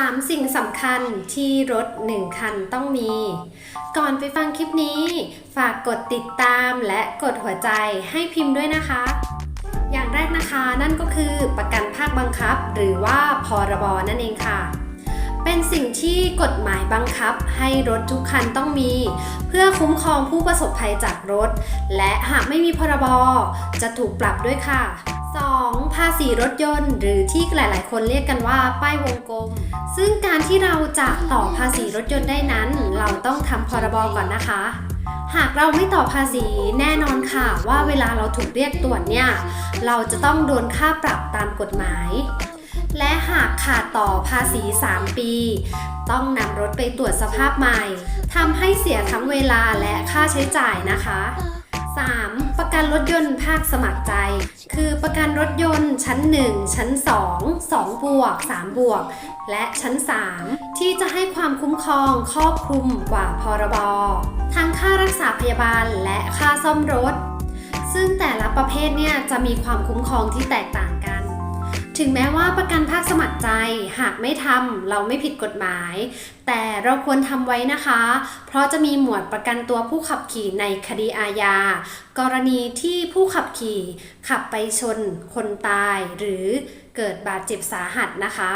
3 สิ่งสำคัญที่รถ 1 คันต้องมี ก่อนไปฟังคลิปนี้ ฝากกดติดตามและกดหัวใจให้พิมพ์ด้วยนะคะ อย่างแรกนะคะนั่นก็คือประกันภาคบังคับ หรือว่าพรบนั่นเองค่ะ เป็นสิ่งที่กฎหมายบังคับให้รถทุกคันต้องมี เพื่อคุ้มครองผู้ประสบภัยจากรถ และหากไม่มีพรบจะถูกปรับด้วยค่ะ 2. ภาษีรถยนต์ หรือที่หลาย ๆ คนเรียกกันว่าป้ายวงกลม ซึ่งการที่เราจะต่อภาษีรถยนต์ได้นั้น เราต้องทำพรบก่อนนะคะ หากเราไม่ต่อภาษีแน่นอนค่ะ ว่าเวลาเราถูกเรียกตรวจเนี่ย เราจะต้องโดนค่าปรับตามกฎหมาย และหากขาดต่อภาษี 3 ปี ต้องนำรถไปตรวจสภาพใหม่ทำให้เสียทั้งเวลาและค่าใช้จ่ายนะคะ 3. ประกันรถยนต์ภาคสมัครใจ คือประกันรถยนต์ชั้น 1 ชั้น 2 2บวก3บวก และชั้น 3 ที่จะให้ความคุ้มครองครอบคลุมกว่าพรบทั้งค่ารักษาพยาบาลและค่าซ่อมรถ ซึ่งแต่ละประเภทเนี่ยจะมีความคุ้มครองที่แตกต่างกัน ถึงแม้ว่าประกันภาคสมัครใจหากไม่ทำเราไม่ผิดกฎหมาย แต่เราควรทำไว้นะคะ เพราะจะมีหมวดประกันตัวผู้ขับขี่ในคดีอาญา กรณีที่ผู้ขับขี่ขับไปชนคนตาย หรือเกิดบาดเจ็บสาหัสนะคะ